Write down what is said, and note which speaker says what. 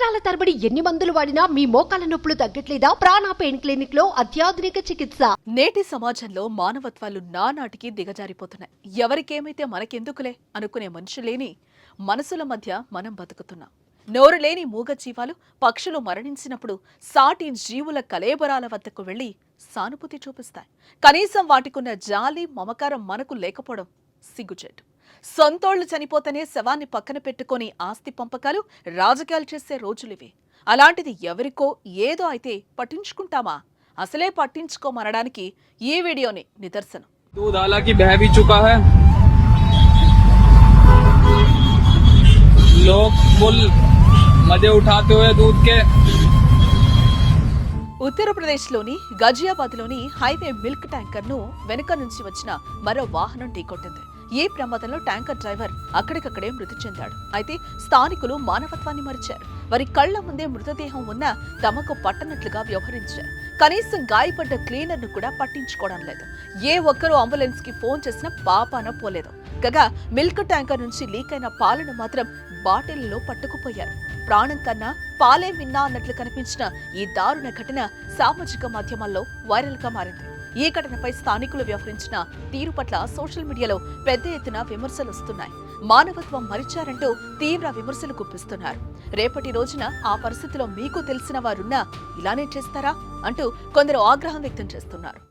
Speaker 1: సంవత్సరాల తరబడి ఎన్ని మందులు వాడినా మీ మోకాల నొప్పులు తగ్గట్లేదా? ప్రాణ పెయిన్ క్లినిక్లో అత్యాధునిక చికిత్స.
Speaker 2: నేటి సమాజంలో మానవత్వాలు నానాటికి దిగజారిపోతున్నాయి. ఎవరికేమైతే మనకెందుకులే అనుకునే మనుషులేని మనసుల మధ్య మనం బతుకుతున్నాం. నోరు లేని మూగ జీవాలు పక్షులు మరణించినప్పుడు సాటి జీవుల కలేబరాల వద్దకు వెళ్ళి సానుభూతి చూపిస్తాయి. కనీసం వాటికున్న జాలి మమకారం మనకు లేకపోవడం సిగ్గుచేటు. సొంతోళ్లు చనిపోతేనే శవాన్ని పక్కన పెట్టుకొని ఆస్తి పంపకాలు రాజకీయాలు చేసే రోజులివి అలాంటిది ఎవరికో ఏదో అయితే పట్టించుకుంటామా అసలే పట్టించుకోమనడానికి ఈ వీడియోని నిదర్శనం
Speaker 3: दूध हालांकि बह भी चुका है लोग फुल मजे उठाते हुए दूध के
Speaker 2: ఉత్తరప్రదేశ్లోని గజియాబాద్లోని హైవే మిల్క్ ట్యాంకర్ను వెనుక నుంచి వచ్చిన మరో వాహనం ఢీకొట్టింది ఈ ప్రమాదంలో ట్యాంకర్ డ్రైవర్ అక్కడికక్కడే మృతి చెందాడు. అయితే స్థానికులు మానవత్వాన్ని మరిచారు. వారి కళ్ళ ముందే మృతదేహం ఉన్నా తమకు పట్టనట్లుగా వ్యవహరించారు. కనీసం గాయపడ్డ క్లీనర్ను కూడా పట్టించుకోవడం లేదు. ఏ ఒక్కరూ అంబులెన్స్కి ఫోన్ చేసినా పాపాన పోలేదు. కాగా మిల్క్ ట్యాంకర్ నుంచి లీక్ అయిన పాలను మాత్రం బాటిల్లో పట్టుకుపోయారు. ప్రాణం కన్నా పాలే విన్నా అన్నట్లు కనిపించిన ఈ దారుణ ఘటన సామాజిక మాధ్యమాల్లో వైరల్గా మారింది. ఈ ఘటనపై స్థానికులు వ్యవహరించిన తీరు పట్ల సోషల్ మీడియాలో పెద్ద ఎత్తున విమర్శలు వస్తున్నాయి. మానవత్వం మరిచారంటూ తీవ్ర విమర్శలు గుప్పిస్తున్నారు. రేపటి రోజున ఆ పరిస్థితిలో మీకు తెలిసిన వారున్నా ఇలానే చేస్తారా? అంటూ కొందరు ఆగ్రహం వ్యక్తం చేస్తున్నారు.